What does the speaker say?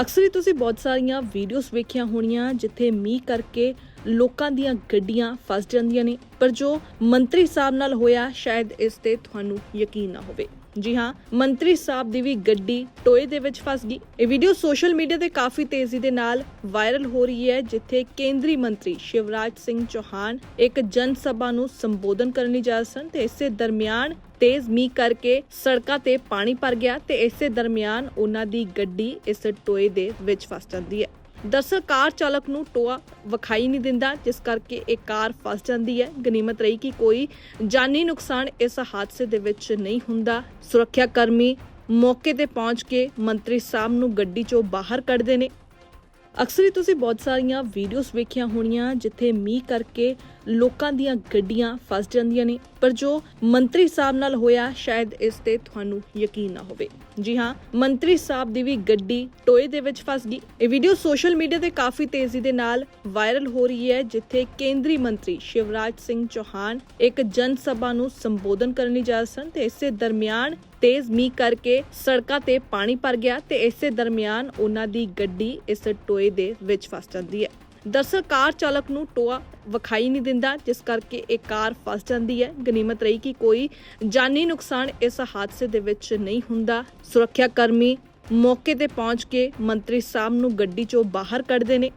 ਅਕਸਰ ਹੀ ਤੁਸੀਂ ਬਹੁਤ ਸਾਰੀਆਂ ਵੀਡੀਓਜ਼ ਵੇਖੀਆਂ ਹੋਣੀਆਂ ਜਿੱਥੇ ਮੀਂਹ ਕਰਕੇ ਲੋਕਾਂ ਦੀਆਂ ਗੱਡੀਆਂ ਫਸ ਜਾਂਦੀਆਂ ਨੇ, ਪਰ ਜੋ ਮੰਤਰੀ ਸਾਹਿਬ ਨਾਲ ਹੋਇਆ, ਸ਼ਾਇਦ ਇਸ ਤੇ ਤੁਹਾਨੂੰ ਯਕੀਨ ਨਾ ਹੋਵੇ। ਜੀ ਹਾਂ, ਮੰਤਰੀ ਸਾਹਿਬ ਦੀ ਵੀ ਗੱਡੀ ਟੋਏ ਦੇ ਵਿੱਚ ਫਸ ਗਈ। ਇਹ ਵੀਡੀਓ ਸੋਸ਼ਲ ਮੀਡੀਆ ਤੇ ਕਾਫੀ ਤੇਜ਼ੀ ਦੇ ਨਾਲ ਵਾਇਰਲ ਹੋ ਰਹੀ ਹੈ, ਜਿੱਥੇ ਕੇਂਦਰੀ ਮੰਤਰੀ ਸ਼ਿਵਰਾਜ ਸਿੰਘ ਚੌਹਾਨ ਇੱਕ ਜਨ ਸਭਾ ਨੂੰ ਸੰਬੋਧਨ ਕਰਨ ਲਈ ਜਾ ਸਨ ਤੇ ਇਸੇ ਦਰਮਿਆਨ ਤੇਜ਼ ਮੀਂਹ ਕਰਕੇ ਸੜਕਾਂ ਤੇ ਪਾਣੀ ਭਰ ਗਿਆ ਤੇ ਇਸੇ ਦਰਮਿਆਨ ਉਹਨਾਂ ਦੀ ਗੱਡੀ ਇਸ ਟੋਏ ਦੇ ਵਿੱਚ ਫਸ ਜਾਂਦੀ ਹੈ। ਦਰਸਲ ਕਾਰ ਚਾਲਕ ਨੂੰ ਟੋਆ ਵਿਖਾਈ ਨਹੀਂ ਦਿੰਦਾ, ਜਿਸ ਕਰਕੇ ਇਹ ਕਾਰ ਫਸ ਜਾਂਦੀ ਹੈ। ਗਨੀਮਤ ਰਹੀ ਕਿ ਕੋਈ ਜਾਨੀ ਨੁਕਸਾਨ ਇਸ ਹਾਦਸੇ ਦੇ ਵਿੱਚ ਨਹੀਂ ਹੁੰਦਾ। ਸੁਰੱਖਿਆ ਕਰਮੀ ਮੌਕੇ ਤੇ ਪਹੁੰਚ ਕੇ ਮੰਤਰੀ ਸਾਹਿਬ ਨੂੰ ਗੱਡੀ ਚੋਂ ਬਾਹਰ ਕੱਢਦੇ ਨੇ। ਅਕਸਰ ਹੀ ਤੁਸੀਂ ਬਹੁਤ ਸਾਰੀਆਂ ਵੀਡੀਓਜ਼ ਵੇਖੀਆਂ ਹੋਣੀਆਂ ਜਿੱਥੇ ਮੀਂਹ ਕਰਕੇ ਲੋਕਾਂ ਦੀਆਂ ਗੱਡੀਆਂ ਫਸ ਜਾਂਦੀਆਂ ਨੇ। ਪਰ ਜੋ ਮੰਤਰੀ ਸਾਹਿਬ ਨਾਲ ਹੋਇਆ, ਸ਼ਾਇਦ ਇਸ ਤੇ ਤੁਹਾਨੂੰ ਯਕੀਨ ਨਾ ਹੋਵੇ। ਜੀ ਹਾਂ, ਮੰਤਰੀ ਸਾਹਿਬ ਦੀ ਵੀ ਗੱਡੀ ਟੋਏ ਦੇ ਵਿੱਚ ਫਸ ਗਈ। ਇਹ ਵੀਡੀਓ ਸੋਸ਼ਲ ਮੀਡੀਆ ਤੇ ਕਾਫੀ ਤੇਜ਼ੀ ਦੇ ਨਾਲ ਵਾਇਰਲ ਹੋ ਰਹੀ ਹੈ, ਜਿੱਥੇ ਕੇਂਦਰੀ ਮੰਤਰੀ ਸ਼ਿਵਰਾਜ ਸਿੰਘ ਚੌਹਾਨ ਇੱਕ ਜਨ ਸਭਾ ਨੂੰ ਸੰਬੋਧਨ ਕਰਨ ਲਈ ਜਾ ਸਨ ਤੇ ਇਸੇ ਦਰਮਿਆਨ ਤੇਜ਼ ਮੀਂਹ ਕਰਕੇ ਸੜਕਾਂ ਤੇ ਪਾਣੀ ਭਰ ਗਿਆ ਤੇ ਇਸੇ ਦਰਮਿਆਨ ਉਹਨਾਂ ਦੀ ਗੱਡੀ ਇਸ ਟੋਏ ਦੇ ਵਿੱਚ ਫਸ ਜਾਂਦੀ ਹੈ। ਦਰਸਲ ਕਾਰ ਚਾਲਕ ਨੂੰ ਟੋਆ ਵਿਖਾਈ ਨਹੀਂ ਦਿੰਦਾ, ਜਿਸ ਕਰਕੇ ਇਹ ਕਾਰ ਫਸ ਜਾਂਦੀ ਹੈ। ਗਨੀਮਤ ਰਹੀ ਕਿ ਕੋਈ ਜਾਨੀ ਨੁਕਸਾਨ ਇਸ ਹਾਦਸੇ ਦੇ ਵਿੱਚ ਨਹੀਂ ਹੁੰਦਾ। ਸੁਰੱਖਿਆ ਕਰਮੀ ਮੌਕੇ ਤੇ ਪਹੁੰਚ ਕੇ ਮੰਤਰੀ ਸਾਹਿਬ ਨੂੰ ਗੱਡੀ ਚੋਂ ਬਾਹਰ ਕੱਢਦੇ ਨੇ।